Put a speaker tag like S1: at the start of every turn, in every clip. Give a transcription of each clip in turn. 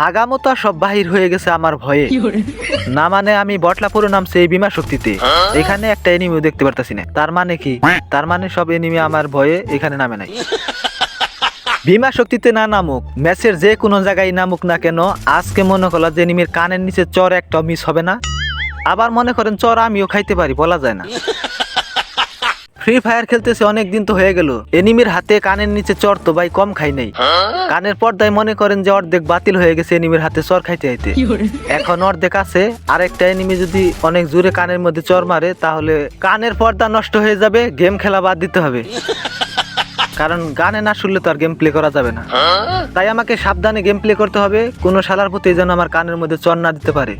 S1: হাগামো তো সব বাহির হয়ে গেছে আমার ভয়ে। না মানে আমি বটলাপুরে নামছে এই বিমা শক্তিতে। এখানে একটা এনিমিও দেখতে পারতাছি না। তার মানে কি? তার মানে সব এনিমি আমার ভয়ে এখানে নামে নাই। বিমা শক্তিতে না নামুক ম্যাচের যে কোনো জায়গায় নামুক না কেন আজকে মনে করল যে এনিমির কানের নিচে চর একটা মিস হবে না। আবার মনে করেন চর আমিও খাইতে পারি বলা যায় না। ফ্রি ফায়ার খেলতেছে অনেক দিন তো হয়ে গেল। এনিমির হাতে কানের নিচে চর তো ভাই কম খাই নাই। কানের পর্দায় মনে করেন যে অর্ধেক বাতিল হয়ে গেছে এনিমির হাতে চর খাইতে খাইতে। এখন অর্ধেক আছে আরেকটা এনিমি যদি অনেক জোরে কানের মধ্যে চর মারে তাহলে কানের পর্দা নষ্ট হয়ে যাবে গেম খেলা বাদ দিতে হবে। কারণ গানে না শুনলে তো আর গেম প্লে করা যাবে না। তাই আমাকে সাবধানে গেম প্লে করতে হবে কোনো শালার প্রতি যেন আমার কানের মধ্যে চর না দিতে পারে।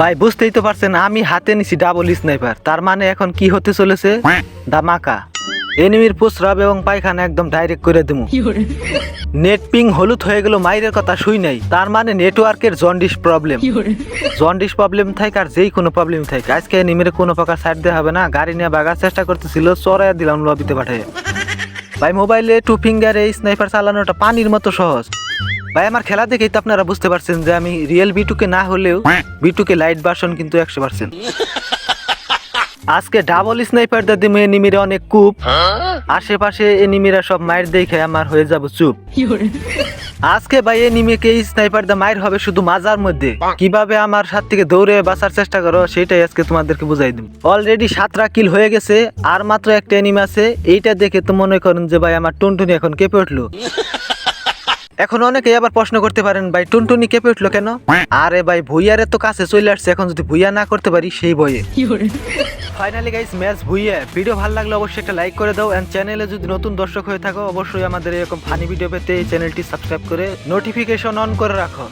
S1: ভাই বুঝতেই তো পারছেন আমি হাতে নিছি ডাবল স্নাইপার তার মানে এখন কি হতে চলেছে? দামাকা এনিমির প্রস্রাব এবং পায়খানা একদম ডাইরেক্ট করে দেবো নেট পিং হলুদ হয়ে গেল মাইরের কথা শুই নাই। তার মানে নেটওয়ার্কের জন্ডিস প্রবলেম জন্ডিস প্রবলেম থাকে আর যেই কোনো প্রবলেম থাকে আজকে নিমের কোনো প্রকার সাইড দেওয়া হবে না। গাড়ি নিয়ে বাগার চেষ্টা করতেছিল চড়াইয়া দিলাম লবিতে পাঠিয়ে ভাই মোবাইলে টু ফিঙ্গারে স্নাইপার চালানোটা পানির মতো সহজ। ভাই আমার খেলা দেখেই তো আপনারা বুঝতে পারছেন যে আমি রিয়েল বিটুকে না হলেও বিটুকে লাইট বাসন কিন্তু একশো পার্সেন্ট আজকে ডাবল স্নাইপার দাদি মেয়ে নিমিরে অনেক কূপ। আশেপাশে এনিমিরা সব মায়ের দেখে আমার হয়ে যাব চুপ। আজকে ভাই এনিমিকে স্নাইপার দা মায়ের হবে শুধু মাজার মধ্যে। কীভাবে আমার সাথ থেকে দৌড়ে বাঁচার চেষ্টা করো সেটাই আজকে তোমাদেরকে বুঝাই দিন অলরেডি সাতটা কিল হয়ে গেছে আর মাত্র একটা এনিমি আছে এইটা দেখে তো মনে করেন যে ভাই আমার টুনটুনি এখন কেঁপে উঠল। এখন অনেকেই আবার প্রশ্ন করতে পারেন ভাই টুনটুনি কেঁপে উঠল কেন? আরে ভাই ভুইয়ারে তো কাছে চলে আসছে এখন যদি ভুইয়া না করতে পারি সেই বয়ে ফাইনালি গাইস ম্যাচ ভুইয়ে, ভিডিও ভালো লাগলে অবশ্যই একটা লাইক করে দাও অ্যান্ড চ্যানেলে যদি নতুন দর্শক হয়ে থাকো, অবশ্যই আমাদের এরকম ফানি ভিডিও পেতে এই চ্যানেলটি সাবস্ক্রাইব করে নোটিফিকেশন অন করে রাখো।